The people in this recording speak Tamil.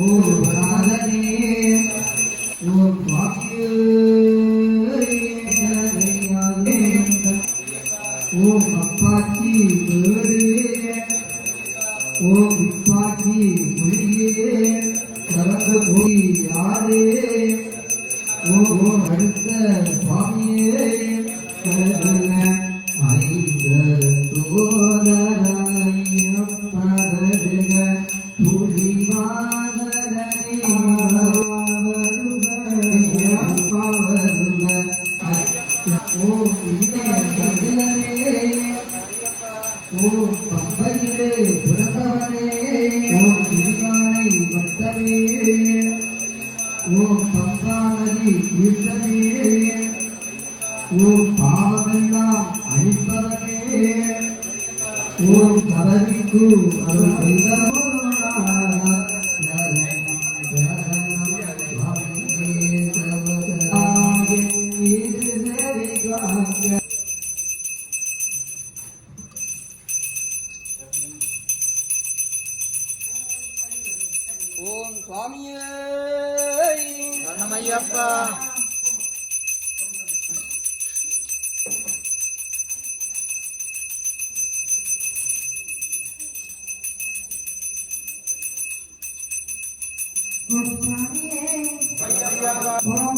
ஓ ராதனே ஓ வாக்கியே ஓம் அப்பாச்சி வேறு ஓம் விப்பாச்சி மொழியே. சரந்த மொழி யாரே. ஓம் ஓம் அடுத்த சுவாமியே ஓம் இந்திய கதிரே ஓம் பம்பையிலே பிறந்தவனே ஓம் திருமாலை பட்டமே ஓம் பம்பாநதி தீர்த்தமே ஓம் பாவமெல்லாம் அழிப்பவனே ஓம் கவரிக்கு அருள் ஓம் சுவாமியே சரணமையப்பா ஓம்